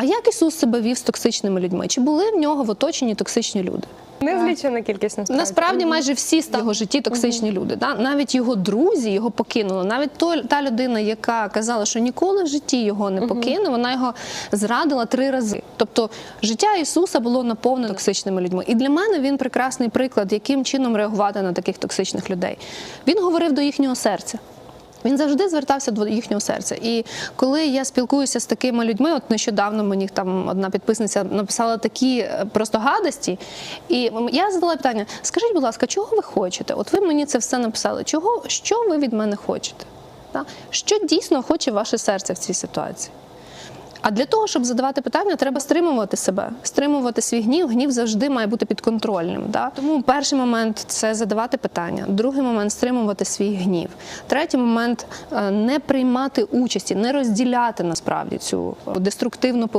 А як Ісус себе вів з токсичними людьми? Чи були в нього в оточенні токсичні люди? Незлічена кількість насправді. Насправді майже всі в його житті токсичні люди. Да? Навіть його друзі його покинули. Навіть той, та людина, яка казала, що ніколи в житті його не покине, вона його зрадила три рази. Тобто життя Ісуса було наповнено токсичними людьми. І для мене він прекрасний приклад, яким чином реагувати на таких токсичних людей. Він говорив до їхнього серця. Він завжди звертався до їхнього серця. І коли я спілкуюся з такими людьми, от нещодавно мені там одна підписниця написала такі е, просто гадості, і я задала питання: скажіть, будь ласка, чого ви хочете? От ви мені це все написали. Чого, що ви від мене хочете? Що дійсно хоче ваше серце в цій ситуації? А для того, щоб задавати питання, треба стримувати себе, стримувати свій гнів. Гнів завжди має бути підконтрольним. Да? Тому перший момент це задавати питання, другий момент стримувати свій гнів. Третій момент е, не приймати участі, не розділяти насправді цю деструктивну поведінку.